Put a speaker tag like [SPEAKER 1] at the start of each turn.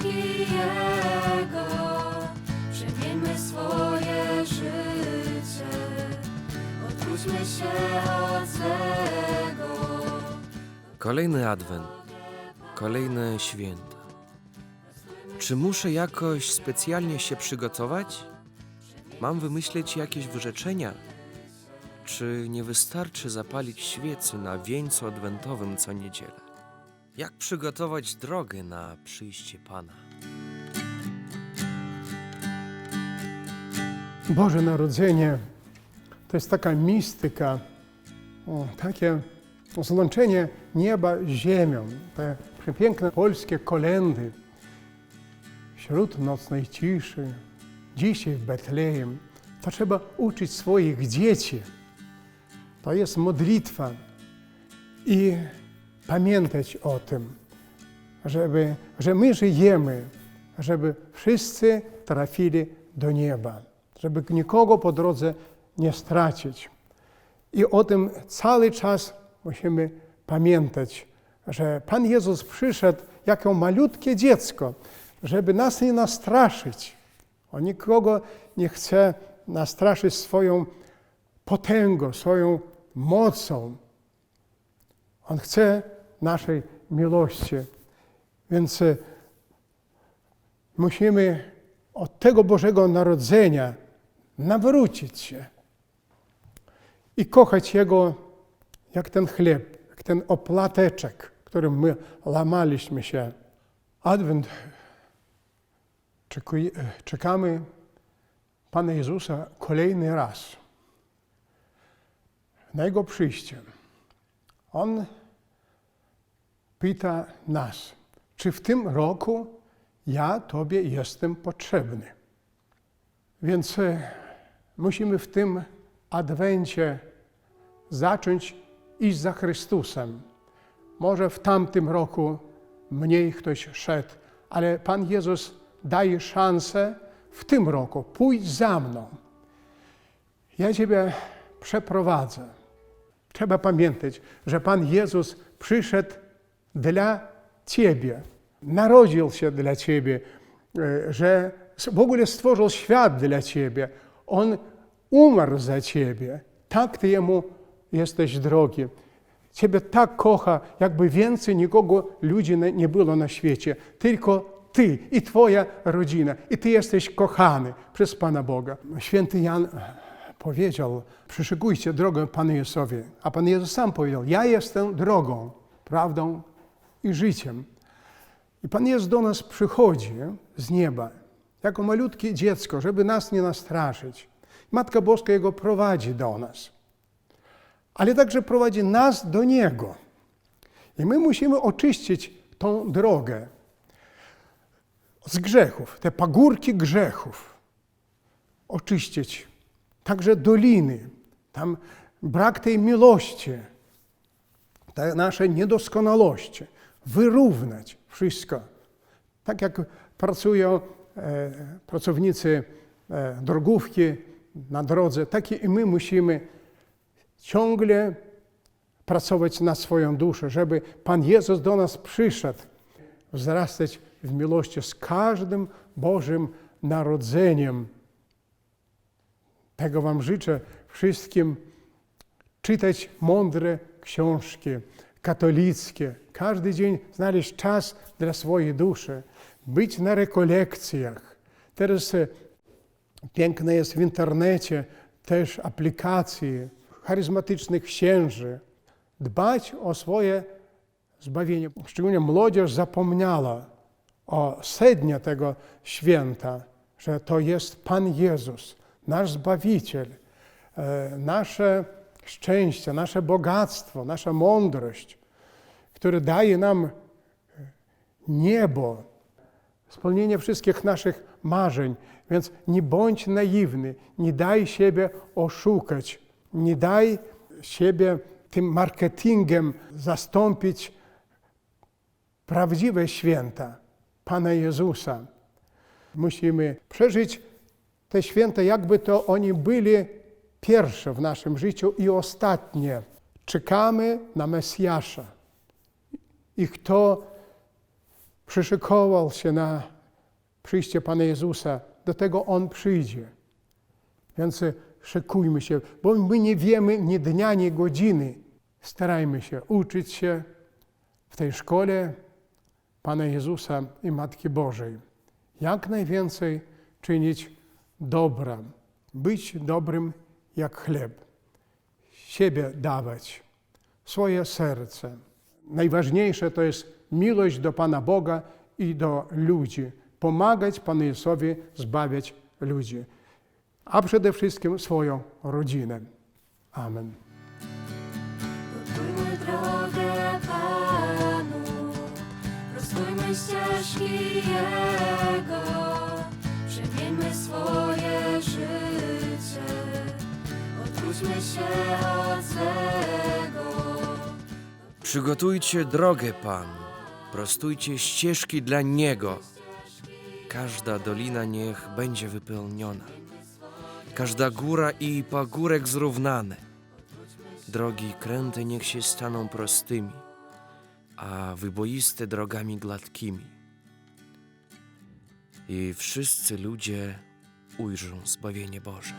[SPEAKER 1] ścieżki Jego, przemieńmy swoje życie, odwróćmy się od złego.
[SPEAKER 2] Kolejny adwent, kolejne święta. Czy muszę jakoś specjalnie się przygotować? Mam wymyśleć jakieś wyrzeczenia? Czy nie wystarczy zapalić świecy na wieńcu adwentowym co niedzielę? Jak przygotować drogę na przyjście Pana?
[SPEAKER 3] Boże Narodzenie to jest taka mistyka, o, takie złączenie nieba z ziemią, te przepiękne polskie kolendy wśród nocnej ciszy, dzisiaj w Betlejem. To trzeba uczyć swoich dzieci. To jest modlitwa i pamiętać o tym, żeby, że my żyjemy, żeby wszyscy trafili do nieba, żeby nikogo po drodze nie stracić. I o tym cały czas musimy pamiętać, że Pan Jezus przyszedł jako malutkie dziecko, żeby nas nie nastraszyć. On nikogo nie chce nastraszyć swoją potęgą, swoją mocą. On chce naszej miłości. Więc e, musimy od tego Bożego Narodzenia nawrócić się i kochać Jego jak ten chleb, jak ten opłateczek, którym my łamaliśmy się. Adwent czekuje- czekamy Pana Jezusa kolejny raz na Jego przyjście. On pyta nas, czy w tym roku ja Tobie jestem potrzebny. Więc e, musimy w tym adwencie zacząć iść za Chrystusem. Może w tamtym roku mniej ktoś szedł, ale Pan Jezus daje szansę w tym roku. Pójdź za mną. Ja Ciebie przeprowadzę. Trzeba pamiętać, że Pan Jezus przyszedł dla Ciebie, narodził się dla Ciebie, e, że w ogóle stworzył świat dla Ciebie. On umarł za Ciebie. Tak Ty Jemu jesteś drogi. Ciebie tak kocha, jakby więcej nikogo ludzi nie- było na świecie. Tylko Ty i Twoja rodzina. I Ty jesteś kochany przez Pana Boga. Święty Jan powiedział, przyszykujcie drogę Panu Jezusowi. A Pan Jezus sam powiedział, ja jestem drogą, prawdą i życiem. I Pan Jezus do nas przychodzi z nieba, jako malutkie dziecko, żeby nas nie nastraszyć. Matka Boska Jego prowadzi do nas, ale także prowadzi nas do Niego. I my musimy oczyścić tą drogę z grzechów, te pagórki grzechów. Oczyścić. Także doliny, tam brak tej miłości, te nasze niedoskonałości, wyrównać wszystko. Tak jak pracują e, pracownicy e, drogówki na drodze, tak i my musimy ciągle pracować na swoją duszę, żeby Pan Jezus do nas przyszedł, wzrastać w miłości z każdym Bożym Narodzeniem. Tego Wam życzę wszystkim czytać mądre książki katolickie, każdy dzień znaleźć czas dla swojej duszy, być na rekolekcjach. Teraz e, piękne jest w internecie też aplikacje charyzmatycznych księży. Dbać o swoje zbawienie. Szczególnie młodzież zapomniała o sednie tego święta, że to jest Pan Jezus, nasz Zbawiciel, e, nasze szczęście, nasze bogactwo, nasza mądrość, który daje nam niebo, spełnienie wszystkich naszych marzeń. Więc nie bądź naiwny, nie daj siebie oszukać, nie daj siebie tym marketingiem zastąpić prawdziwe święta Pana Jezusa. Musimy przeżyć te święta, jakby to oni byli pierwsze w naszym życiu i ostatnie. Czekamy na Mesjasza. I kto przyszykował się na przyjście Pana Jezusa, do tego On przyjdzie. Więc szykujmy się, bo my nie wiemy ni dnia, ni godziny. Starajmy się uczyć się w tej szkole Pana Jezusa i Matki Bożej. Jak najwięcej czynić dobra, być dobrym jak chleb, siebie dawać, swoje serce. Najważniejsze to jest miłość do Pana Boga i do ludzi. Pomagać Panu Jezusowi zbawiać ludzi, a przede wszystkim swoją rodzinę. Amen.
[SPEAKER 1] Drogę Panu, ścieżki Jego, odwróćmy się od złego.
[SPEAKER 2] Przygotujcie drogę Panu, prostujcie ścieżki dla Niego. Każda dolina niech będzie wypełniona, każda góra i pagórek zrównane. Drogi kręte niech się staną prostymi, a wyboiste drogami gładkimi. I wszyscy ludzie ujrzą zbawienie Boże.